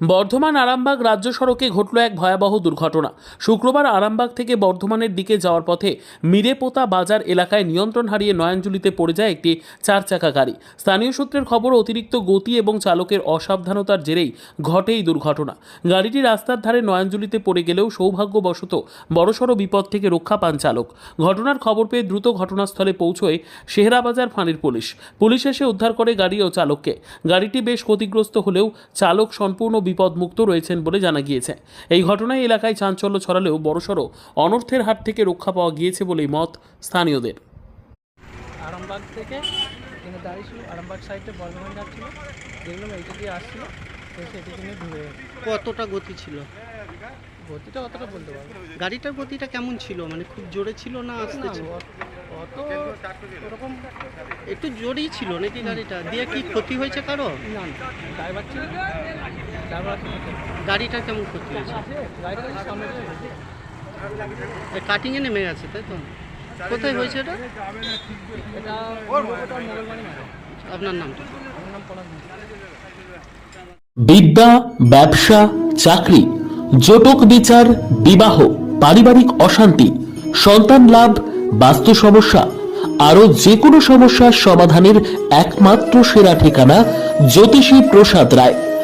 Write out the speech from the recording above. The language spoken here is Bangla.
বর্ধমান আরামবাগ রাজ্য সড়কে ঘটল এক ভয়াবহ দুর্ঘটনা। শুক্রবার আরামবাগ থেকে বর্ধমানের দিকে যাওয়ার পথে মিরেপোতা বাজার এলাকায় নিয়ন্ত্রণ হারিয়ে নয়াঞ্জলিতে পড়ে যায় একটি চার চাকা গাড়ি। স্থানীয় সূত্রের খবর, অতিরিক্ত গতি এবং চালকের অসাবধানতার জেরেই ঘটে এই দুর্ঘটনা। গাড়িটি রাস্তার ধারে নয়াঞ্জলিতে পড়ে গেলেও সৌভাগ্যবশত বড়সড় বিপদ থেকে রক্ষা পান চালক। ঘটনার খবর পেয়ে দ্রুত ঘটনাস্থলে পৌঁছয় শেহরাবাজার ফাঁড়ির পুলিশ। পুলিশ এসে উদ্ধার করে গাড়ি ও চালককে। গাড়িটি বেশ ক্ষতিগ্রস্ত হলেও চালক সম্পূর্ণ বিপদমুক্ত রয়েছেন বলে জানা গিয়েছে। এই ঘটনায় এলাকায় চাঞ্চল্য ছড়ালেও বড়সড় অনর্থের হাত থেকে রক্ষা পাওয়া গিয়েছে বলেই মত স্থানীয়দের। আরামবাগ থেকে এখানে দাঁড়িয়ে ছিল আরামবাগ সাইডে বর্ধমান যাচ্ছিল দেখলাম এইটা দিয়ে আসছিল নিয়ে ঢুকে গেছে কতটা গতি ছিল? গতিটা অতটা বলতে পারব না। গাড়িটার গতিটা কেমন ছিল? মানে খুব জোরে ছিল না আস্তে ছিল? অত- ওরকম একটু জোরেই ছিল নাকি গাড়িটা? দিয়ে কি ক্ষতি হয়েছে কারও? না ড্রাইভার ছিল। গাড়িটা কেমন ক্ষতি হয়েছে? কাটিংয়ে নেমে গেছে, তাই তো? কোথায় হয়েছে এটা? আপনার নাম বিদ্যা, ব্যবসা, চাকরি, জটক বিচার, বিবাহ, পারিবারিক অশান্তি, সন্তান লাভ, বাস্তু সমস্যা আরও যে কোনো সমস্যার সমাধানের একমাত্র সেরা ঠিকানা জ্যোতিষী প্রসাদ রায়।